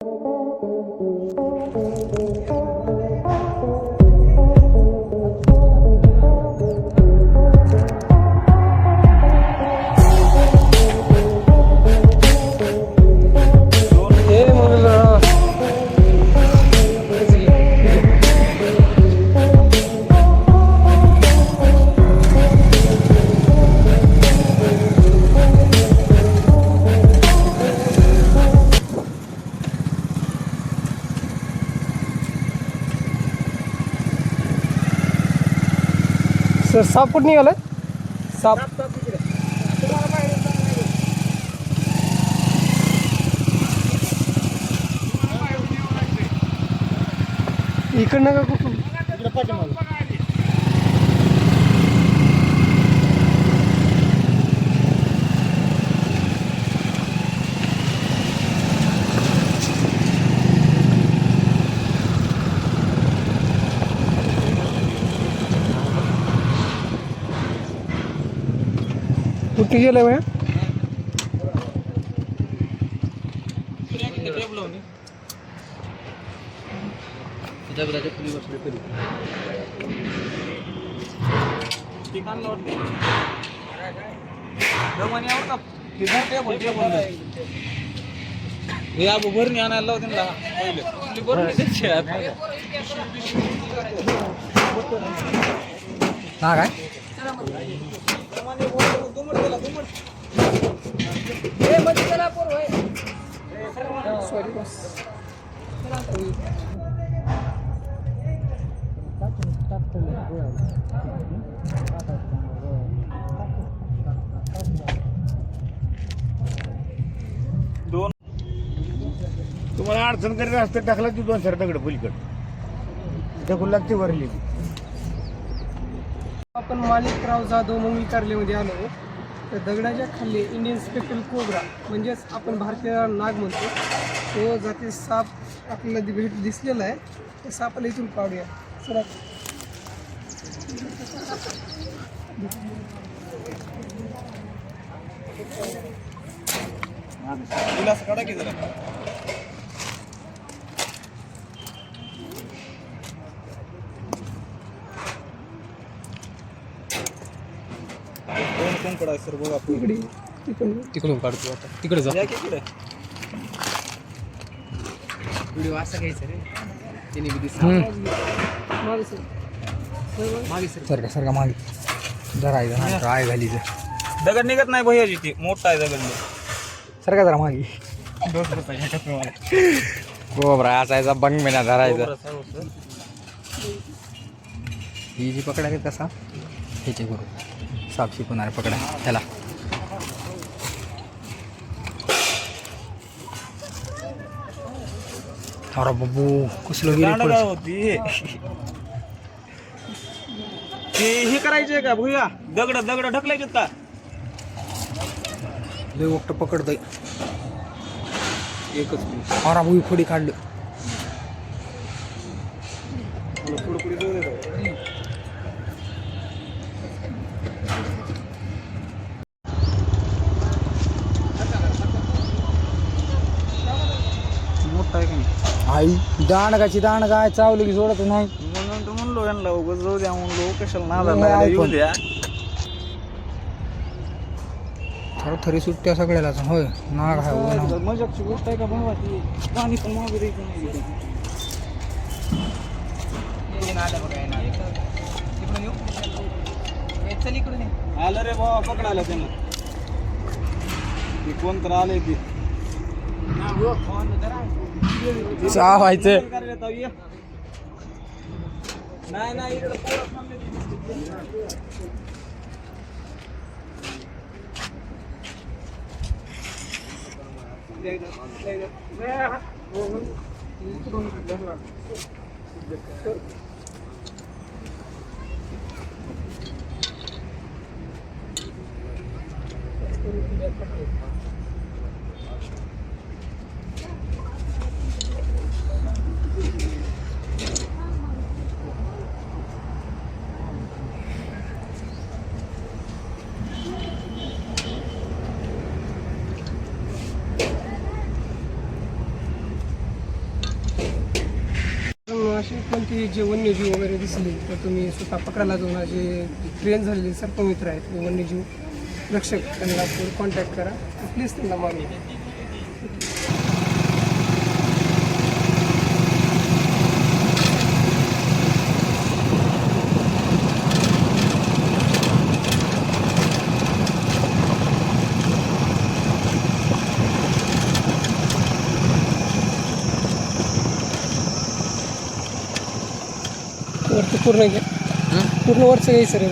हे तर साप कुठं निघालाय? साप. इकडनं का कुठून? कुठे गेलं भया? भरणी आणायला लावते ना पहिले भरणी हा काय सॉरी बस तुम्हाला अडचण करीत असतं टाकला ती दोन दगड पलीकड. ढकून लागते वरली. आपण माणिकराव जाधव मुंगी कार्यालयामध्ये आलो तर दगडाच्या खाली इंडियन स्पेशल कोबरा म्हणजेच आपण भारतीय नाग म्हणतो. तो जाती साप आपल्याला भेट दिसलेला आहे. त्या सापाला इथून काढूया. चला. काढा की जरा. कोण कडा सर बघा इकडे तिकडून. काढतो आता. तिकडे जा. इकडे? व्हिडिओ असा घ्यायचा रे. तिने बी सर. मागे सर. सारखा सारखा मागे. जरा आहे जरा काय घाली दगड निघत नाही भैयाची ती मोठा आहे दगड. सारखा जरा मागे. दोन टप्प्यावर गोबरा असायचा बंग मेना धरायचा. ही जी पकडा आहे कसा ह्याचे करू. साप शिकवणार पकडा. त्याला अरे बाबू कसलं गेली होती ते हे करायचे का? भुया दगड दगड ढकलायचे का? लय वक्त पकडतोय. एकच अरे बाबू खोडी काढलं. आई दांडगाची दांडगा चावली की सोडत नाही. म्हणून तर म्हणलो यांना उगाच जाऊ द्या म्हणलो कशाला नादा हे लागायला येऊ iPhone. द्या. थोडं थरी सुट्ट्या सगळ्यालाच होय. नाग आहे ऊन. मजाकची गोष्ट आहे का भावा ती? पाणी पण मागे द्यायचं नाही इथे. आलं रे भावा पकडायला त्यांना. ती कोण तर आले ती. सहा व्हायचे Thank you. असे कोणते जे वन्यजीव वगैरे दिसले तर तुम्ही स्वतः पकडायला जाऊन जे ट्रेन झालेले सर्पमित्र आहेत ते वन्यजीव रक्षक त्यांना कॉन्टॅक्ट करा प्लीज त्यांना मागणी पूर्ण घ्या पूर्ण वरचं घ्यायचं रे